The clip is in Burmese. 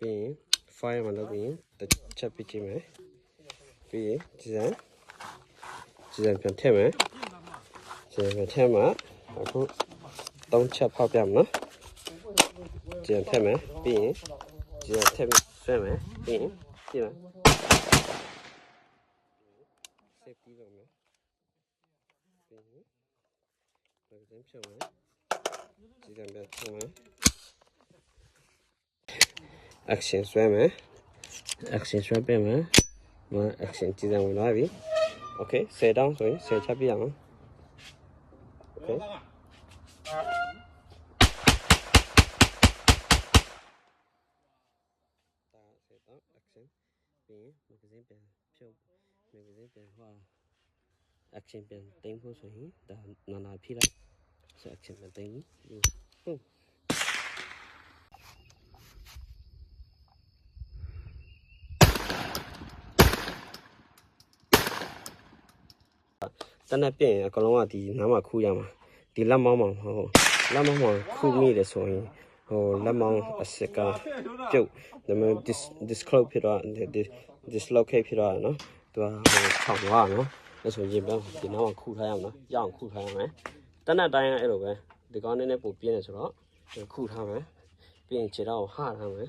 ပြီးရင် file မှာလုပ်ပြီးရင်တစ်ချက်ပြကြည့်မယ်ပြီးရင် design design ပြန်ထည့်မယ် design ပြန်ထည့်မှာအခုသုံးချက်ဖောက်ပြမယ်နော် design ထည့်မယ်ပြီးရင် design ထည့်ပြီးဆွဲမယ်ပြီးရင်ကြည့်မယ် safety လုပ်မယ်ပြီးရင် magazine ဖြုတ်မယ် design ပြန်ဖြုတ်မယ် action ဆွဲမယ် action ဆွဲပေးမယ်မ action ကြည့်တယ်ဝင်လာပြီ okay 10တောင်းဆိုရင်10ချက်ပြရအောင် okay ဒါ10တောင်း action ပြီးရင် magazine ပြန်ဖြုတ် magazine ပြန်ဟွာ action ပြန်တင်ဖို့ဆိုရင်ဒါနာနာဖြိလိုက်ဆို action ပြန်တင်ပြီဟုတ် တနက်ပြည့်ရင်အကလုံးကဒီနားမှာခူးရမှာဒီလက်မောင်းမှာဟိုလက်မောင်းမှာခူးမိတယ်ဆိုရင်ဟိုလက်မောင်းအစစ်ကပြုတ်ဒါပေမဲ့ dis disclose ဖြစ်တော့ dis dislocate ဖြစ်တော့နော်သူကဟိုထောင်သွားနော်အဲ့ဆိုရင်ပြန်ဒီနားမှာခူးထားရအောင်နော်ရအောင်ခူးထားရမယ်တနက်တိုင်းအဲ့လိုပဲဒီကောင်းနည်းနည်းပိုပြင်းနေဆိုတော့ခူးထားမယ်ပြီးရင်ခြေတော့ဟထားမယ်